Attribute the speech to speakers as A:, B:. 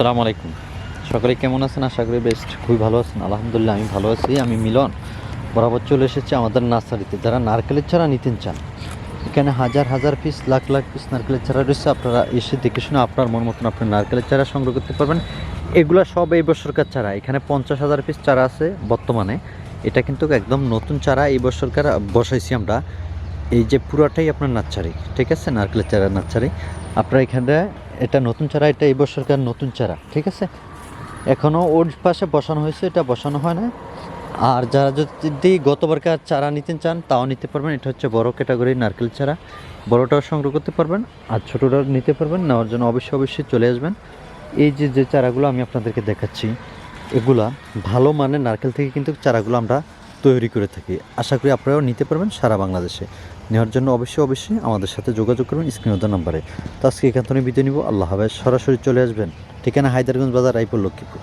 A: আসসালামু আলাইকুম। সকলে কেমন আছেন? আশা করি বেস্ট খুবই ভালো আছেন। আলহামদুলিল্লাহ, আমি ভালো আছি। আমি মিলন। বরাবর চলে এসেছি আমাদের নার্সারিতে। যারা নারকেলের চারা নিতেন চান, এখানে হাজার হাজার পিস লাখ লাখ পিস নারকেলের চারা রয়েছে। আপনারা এসে দেখে শুনে আপনার মন মতন আপনি নারকেলের চারা সংগ্রহ করতে পারবেন। এগুলো সব এই বছরকার চারা। এখানে পঞ্চাশ হাজার পিস চারা আছে বর্তমানে। এটা কিন্তু একদম নতুন চারা এই বছরকার বসাইছি আমরা। এই যে পুরোটাই আপনার নার্সারি, ঠিক আছে? নারকেলের চারা নার্সারি। আপনার এখানে এটা নতুন চারা, এটা এই বছরকার নতুন চারা, ঠিক আছে? এখনও ওর পাশে বসানো হয়েছে, এটা বসানো হয় না। আর যারা যদি গতবারকার চারা নিতে চান, তাও নিতে পারবেন। এটা হচ্ছে বড় ক্যাটাগরির নারকেল চারা। বড়টাও সংগ্রহ করতে পারবেন, আর ছোটোটাও নিতে পারবেন। নেওয়ার জন্য অবশ্যই অবশ্যই চলে আসবেন। এই যে যে চারাগুলো আমি আপনাদেরকে দেখাচ্ছি, এগুলা ভালো মানের নারকেল থেকে কিন্তু চারাগুলো আমরা তৈরি করে থাকি। আশা করি আপনারাও নিতে পারবেন সারা বাংলাদেশে। নেওয়ার জন্য অবশ্যই অবশ্যই আমাদের সাথে যোগাযোগ করবেন স্ক্রিনত নাম্বারে। তো আজকে এখান থেকে বিদায় নিব। আল্লাহ সরাসরি চলে আসবেন ঠিকানা হায়দারগঞ্জ বাজার, রায়পুর, লক্ষ্মীপুর।